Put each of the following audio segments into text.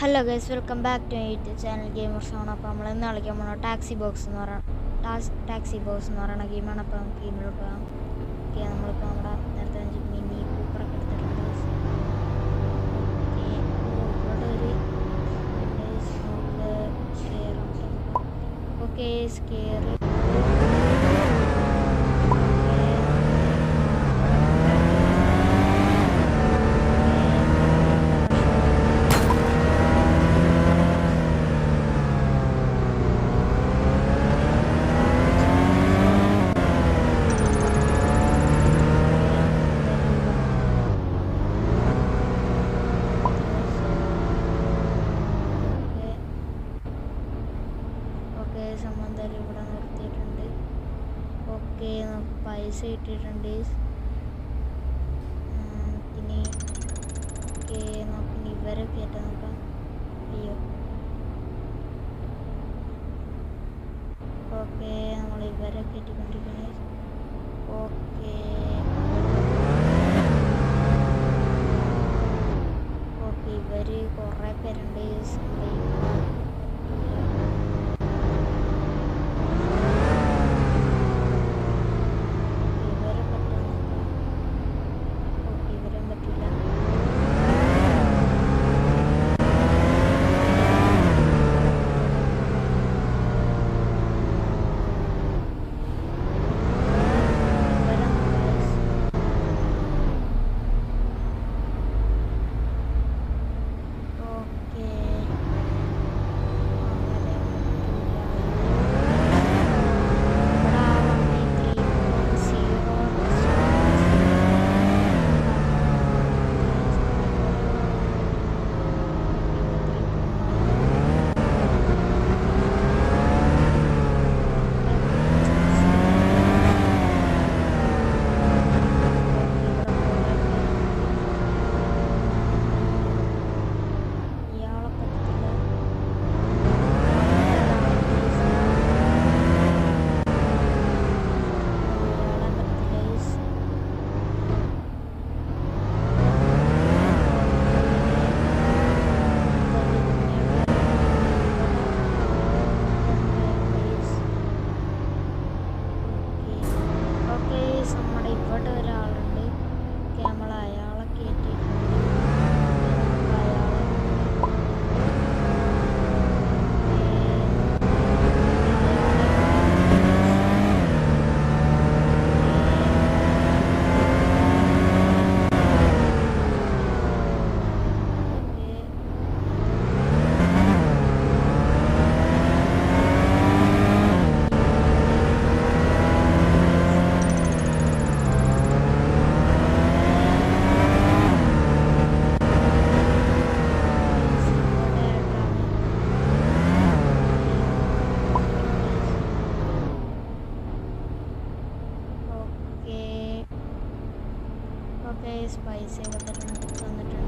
Hello guys welcome back to YouTube channel gamers ആണ് അപ്പോൾ നമ്മൾ ഇന്ന് കളിക്കാൻ പോകുന്നത് ടാക്സി ബോക്സ് എന്ന് പറയുന്ന ടാക്സി ബോക്സ് എന്ന് പറയുന്ന ഗെയിമാണ് അപ്പോൾ നമുക്ക് ഗെയിമിലോട്ട് പോകാം. ഓക്കെ നമ്മളിപ്പോൾ നമ്മുടെ നേരത്തെ മിനി കൂപ്പറൊക്കെ എടുത്തിട്ടുണ്ട് ഓക്കെ ഇവിടെ ഒരു ഓക്കെ സ്കെയർ ഓക്കെ നമുക്ക് പൈസ ഇട്ടിട്ടുണ്ട് ഉം, ഓക്കെ സ്പൈസി ഒക്കെ തന്നിട്ടുണ്ട്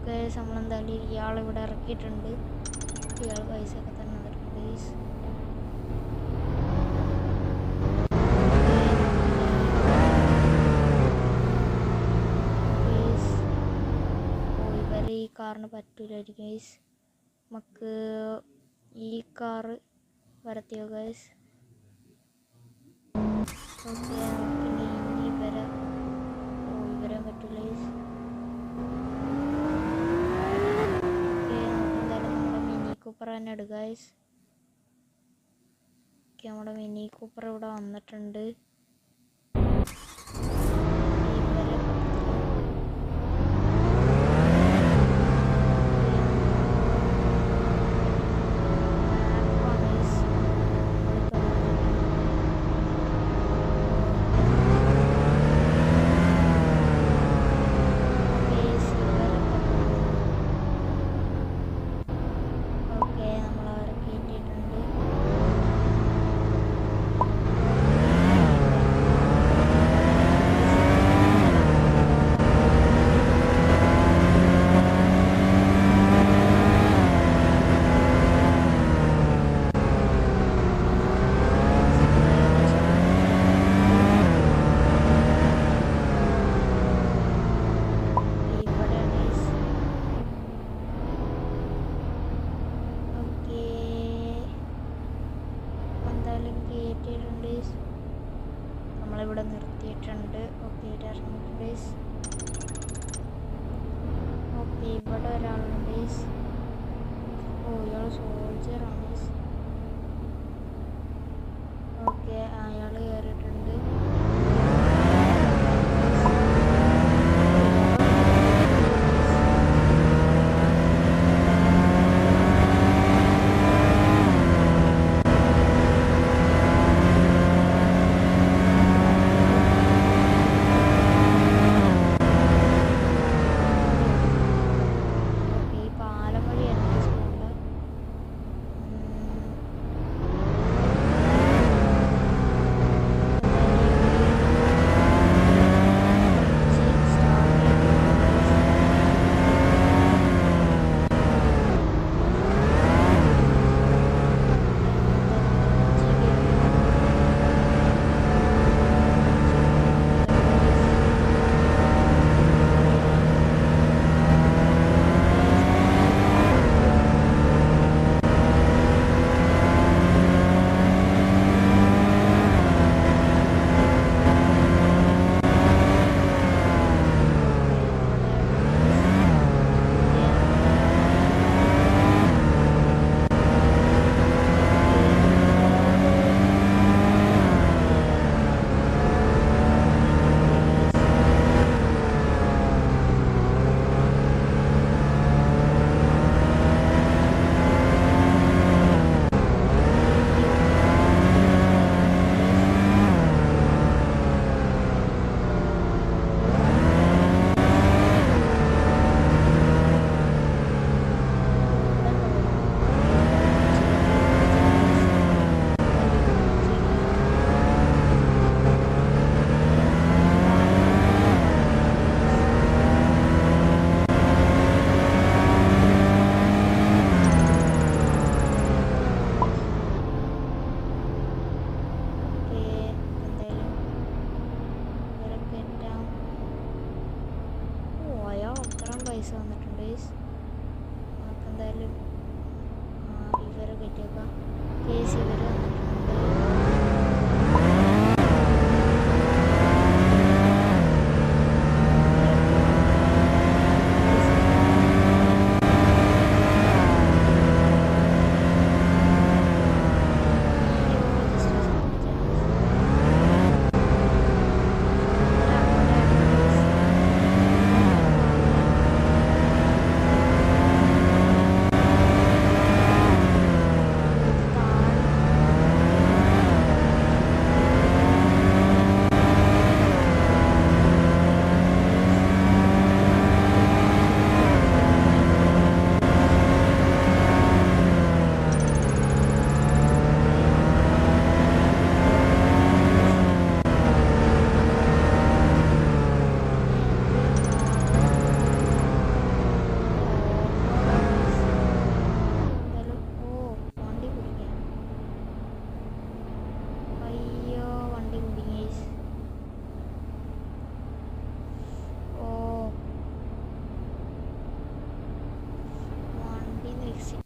ഓക്കെ നമ്മളെന്തായാലും ഇയാളിവിടെ ഇറക്കിയിട്ടുണ്ട്. ഇയാൾ പൈസ ഒക്കെ തന്നെ തന്നിട്ടുണ്ട് പ്ലീസ് ഈ കാറിന് പറ്റൂലായിരിക്കും ഗൈസ് നമുക്ക് ഈ കാറ് വരത്തിയോ ഗൈസ് ഓക്കെ നമുക്കിനി ഇനി ഇവരെ ഓ ഇവരെ പറ്റൂല ഓക്കെ നമുക്ക് എന്തായാലും നമ്മുടെ മിനി കൂപ്പർ തന്നെ ഓക്കെ നമ്മുടെ മിനി കൂപ്പർ ഇവിടെ വന്നിട്ടുണ്ട്.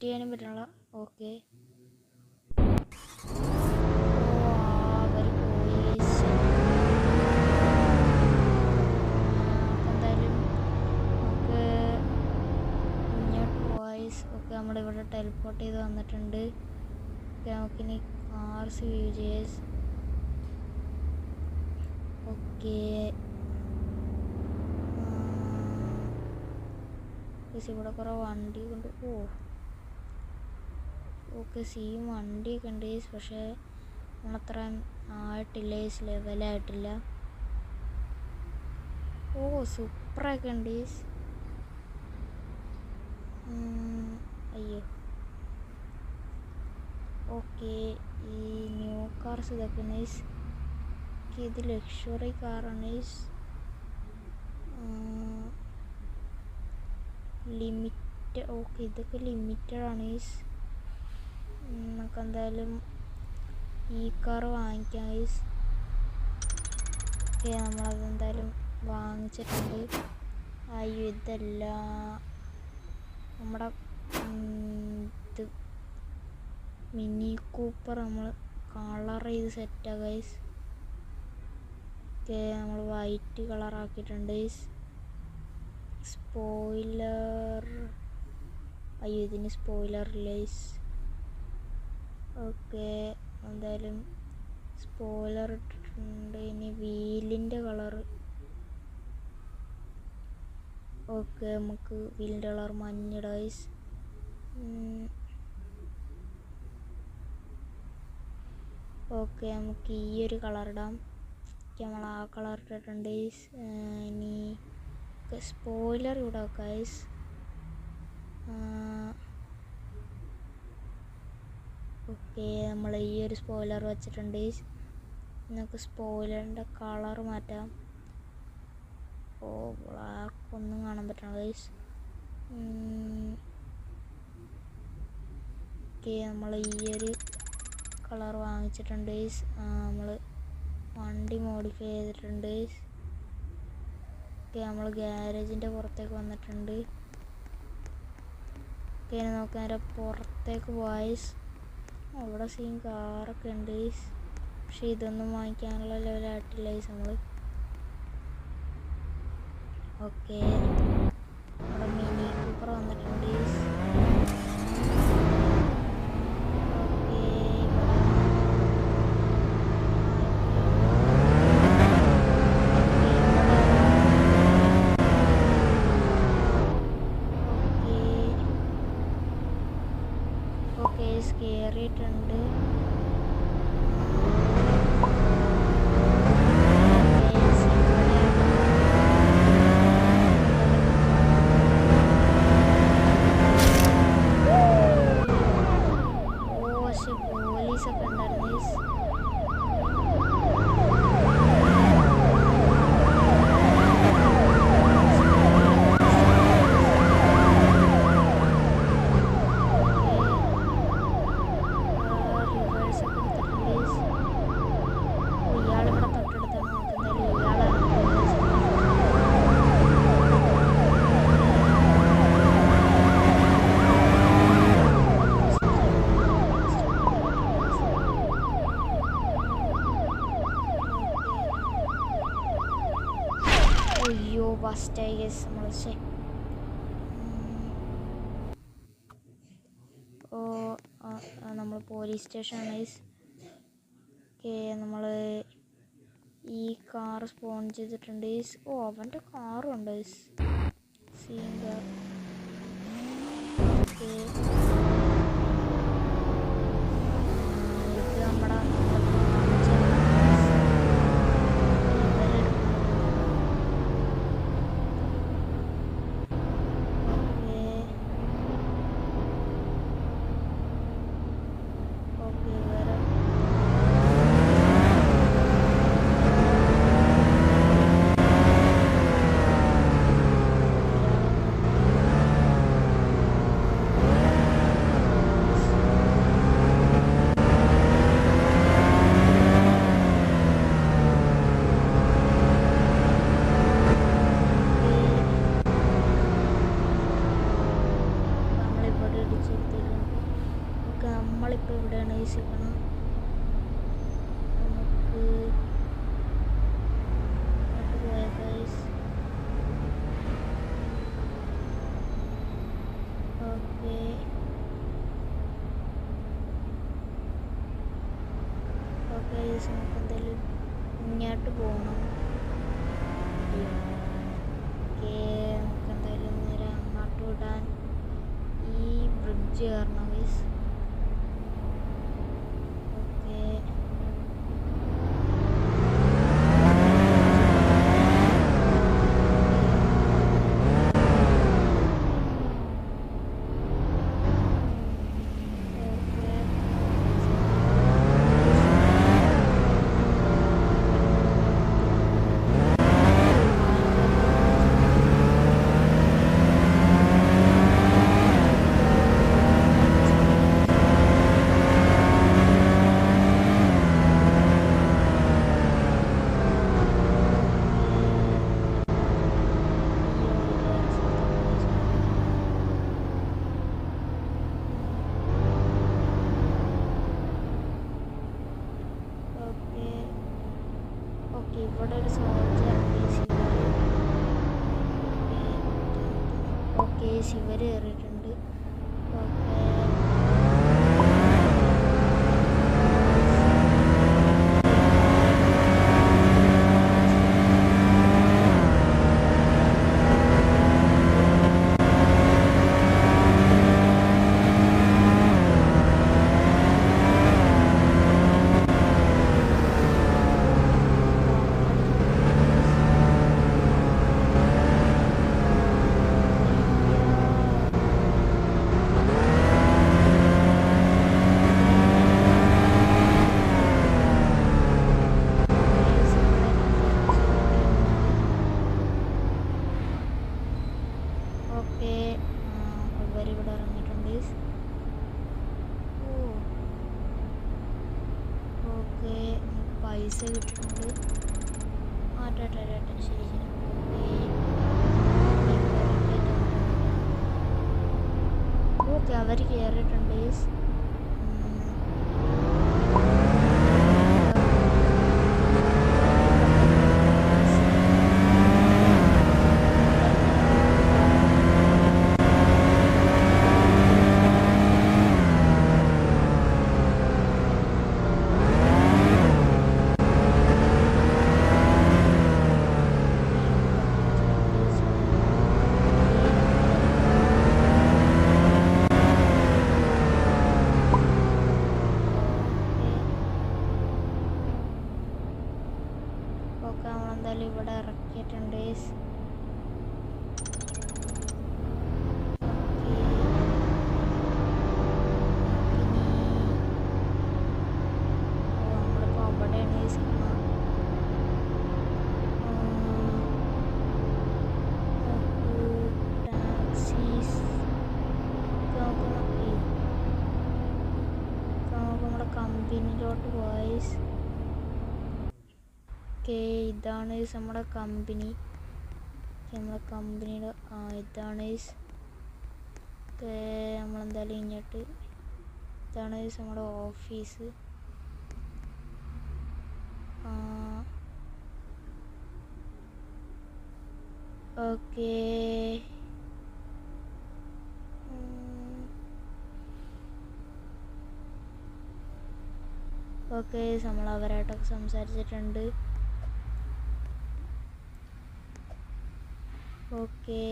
ചെയ്യാനും പറ്റണല്ലോ ഓക്കെ. ഒക്കെ ടെലിപ്പോർട്ട് ചെയ്ത് വന്നിട്ടുണ്ട്. നമുക്കിനി കാർസ് വ്യൂ ചെയ്യേഴ്സ് ഓക്കെ. ഇവിടെ കുറേ വണ്ടി കൊണ്ട് ഓ. ഓക്കെ സീം വണ്ടിയൊക്കെ ഉണ്ട് guys. പക്ഷേ നമ്മളത്ര ആയിട്ടില്ല ലെവലായിട്ടില്ല ഓ സൂപ്പറൊക്കെ ഉണ്ട് ഈസ് അയ്യോ. ഓക്കെ ഈ ന്യൂ കാർസ് ഇതൊക്കെ നൈസ് ഇത് ലക്ഷറി കാറാണ് നൈസ് ലിമിറ്റ് ഓക്കെ ഇതൊക്കെ ലിമിറ്റഡ് ആണ് ഗൈസ് നമുക്ക് എന്തായാലും ഈ കാർ വാങ്ങിക്കാം ഗൈസ് ഓക്കെ നമ്മളത് എന്തായാലും വാങ്ങിച്ചിട്ടുണ്ട്. അയ്യോ ഇതല്ല നമ്മുടെ ഇത് മിനി കൂപ്പർ നമ്മൾ കളർ ചെയ്ത് സെറ്റാ ഗൈസ് ഓക്കെ നമ്മൾ വൈറ്റ് ഗൈസ് സ്പോയിലർ അയ്യോ ഇതിന് സ്പോയിലർ ലേസ് ഓക്കെ എന്തായാലും സ്പോയിലർ ഇട്ടിട്ടുണ്ട്. ഇനി വീലിന്റെ കളർ ഓക്കെ നമുക്ക് വീലിന്റെ കളർ മഞ്ഞ ഡൈസ് ഓക്കെ നമുക്ക് ഈ ഒരു കളർ ഇടാം. നമ്മൾ ആ കളർ ഇട്ടിട്ടുണ്ട് ഇനി സ്പോയിലർ ഇവിടെ ഗൈസ് ഓക്കെ നമ്മൾ ഈ ഒരു സ്പോയിലർ വെച്ചിട്ടുണ്ട്. നമുക്ക് സ്പോയിലറിന്റെ കളർ മാറ്റാം. ഓ ബ്ലാക്ക് ഒന്നും കാണാൻ പറ്റണം ഗൈസ് ഓക്കെ നമ്മൾ ഈ ഒരു കളർ വാങ്ങിച്ചിട്ടുണ്ട് നമ്മൾ വണ്ടി മോഡിഫൈ ചെയ്തിട്ടുണ്ട് ഓക്കെ നമ്മൾ ഗ്യാരേജിന്റെ പുറത്തേക്ക് വന്നിട്ടുണ്ട്. ഓക്കെ നോക്കാൻ പുറത്തേക്ക് വോയിസ് അവിടെ സീൻ കാറൊക്കെ ഉണ്ട്. പക്ഷെ ഇതൊന്നും വാങ്ങിക്കാനുള്ള ലെവലായിട്ടില്ല ഈ നമ്മൾ ഓക്കെ അവിടെ മിനി കൂപ്പർ വന്നിട്ടുണ്ട് guys. ഓക്കെ ഇവിടെ ഓക്കെ കയറിയിട്ടുണ്ട് ഓ പക്ഷെ പോലീസൊക്കെ ഉണ്ടായിരുന്നു guys. റിവേഴ്സ് ഒക്കെ എടുത്തിട്ടുണ്ട് guys. ഓ, ഇയാളിവിടെ തൊട്ടടുത്താണ് നോക്കുന്നത് ഇയാളാണ് reverse എടുക്കുന്നത്. അയ്യോ ഫസ്റ്റായി ഗസ് ഓ നമ്മൾ പോലീസ് സ്റ്റേഷൻ ഗൈസ് ഓക്കെ നമ്മൾ ഈ കാർ സ്പോൺ ചെയ്തിട്ടുണ്ട് guys. ഓ അവന്റെ കാറുണ്ട് ഗൈസ് സീൻ ഇവിടെയാണ് ഈ സിക്കണം നമുക്ക് അങ്ങോട്ട് പോയാൽ ഗൈസ് ഓക്കെ ഓക്കെ ഗൈസ് നമുക്ക് എന്തായാലും ഇങ്ങോട്ട് പോകണം ഓക്കെ നമുക്ക് എന്തായാലും നേരെ അങ്ങോട്ട് വിടാൻ ഈ ബ്രിഡ്ജ് കയറണം ഗൈസ് ഓക്കെ ഓക്കെ ഓക്കെ ഇവിടെ ഒരു സോൾജർ ഓക്കെ ഇതാണ് ഈസ് നമ്മുടെ കമ്പനി നമ്മുടെ കമ്പനിയുടെ ആ ഇതാണ് ഈസ് നമ്മളെന്തായാലും ഇങ്ങോട്ട് ഇതാണ് ഈസ് നമ്മുടെ ഓഫീസ് ഓക്കെ ഓക്കെ നമ്മൾ അവരായിട്ടൊക്കെ സംസാരിച്ചിട്ടുണ്ട്. ഓക്കെ.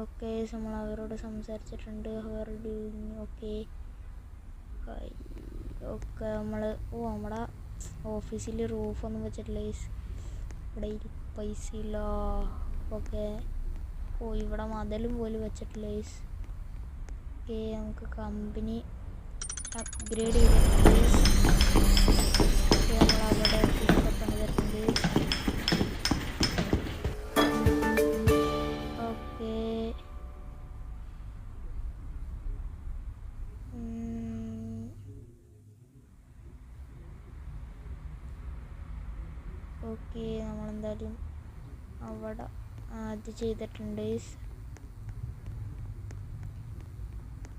ഓക്കെ നമ്മൾ അവരോട് സംസാരിച്ചിട്ടുണ്ട്. Hour doing okay. ഓക്കെ നമ്മൾ ഓ നമ്മുടെ ഓഫീസിൽ റൂഫൊന്നും വെച്ചിട്ടില്ല. ഇവിടെ പൈസ ഇല്ല. ഓക്കെ. ഓ ഇവിടെ മതിലും പോലും വെച്ചിട്ടില്ല. ഓക്കെ നമുക്ക് കമ്പനി അപ്ഗ്രേഡ് ചെയ്തിട്ടുണ്ട് കാര്യം അവിടെ ആദ്യം ചെയ്തിട്ടുണ്ട്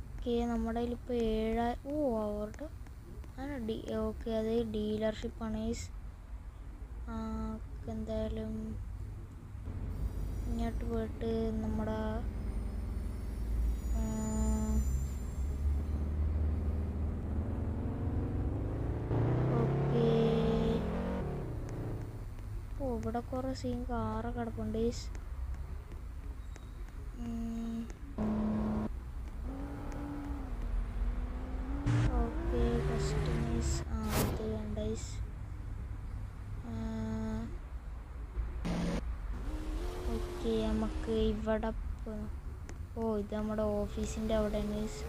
ഓക്കെ നമ്മുടെ കയ്യിൽ ഇപ്പോൾ ഏഴായി ഓ അവരുടെ ആണ്? ഡി ഓക്കെ അത് ഡീലർഷിപ്പാണ് ആ എന്തായാലും ഇങ്ങോട്ട് പോയിട്ട് നമ്മുടെ ഇവിടെ കുറേ സീൻ കാറ് കിടപ്പുണ്ട് ഓക്കെ കസ്റ്റമേഴ്സ് ആ ഇത് വേണ്ട ഈസ് ഓക്കെ നമുക്ക് ഇവിടെ ഓ ഇത് നമ്മുടെ ഓഫീസിന്റെ അവിടെ ഈസ്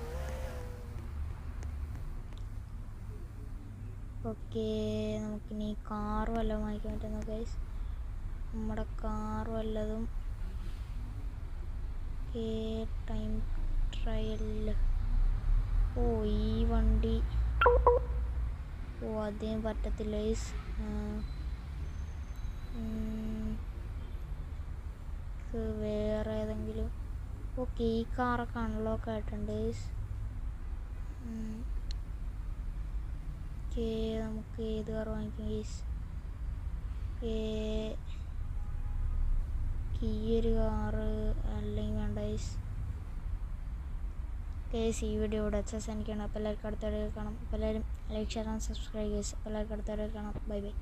ഓക്കെ നമുക്കിനി കാർ വല്ലതും വാങ്ങിക്കാൻ പറ്റുന്ന ഗൈസ് നമ്മുടെ കാർ വല്ലതും ഓക്കെ ടൈം ട്രയൽ ഓ ഈ വണ്ടി. ഓ അതേം പറ്റത്തില്ല ഈസ് വേറെ ഏതെങ്കിലും. ഓക്കെ ഈ കാറൊക്കെ അൺലോക്ക് ആയിട്ടുണ്ട് ഈസ് നമുക്ക് ഏത് കാർ വാങ്ങിക്കാം ഗൈസ് ഈ ഒരു കാറ് അല്ലെങ്കിൽ വേണ്ട കേസ് ഈ വീഡിയോ ഇവിടെ വെച്ച് അവസാനിക്കുകയാണ്. അപ്പോൾ എല്ലാവർക്കും അടുത്ത വീഡിയോ കാണാം. അപ്പോൾ എല്ലാവരും like share and subscribe guys അപ്പോൾ എല്ലാവർക്കും അടുത്ത വീഡിയോ കാണാം. Bye bye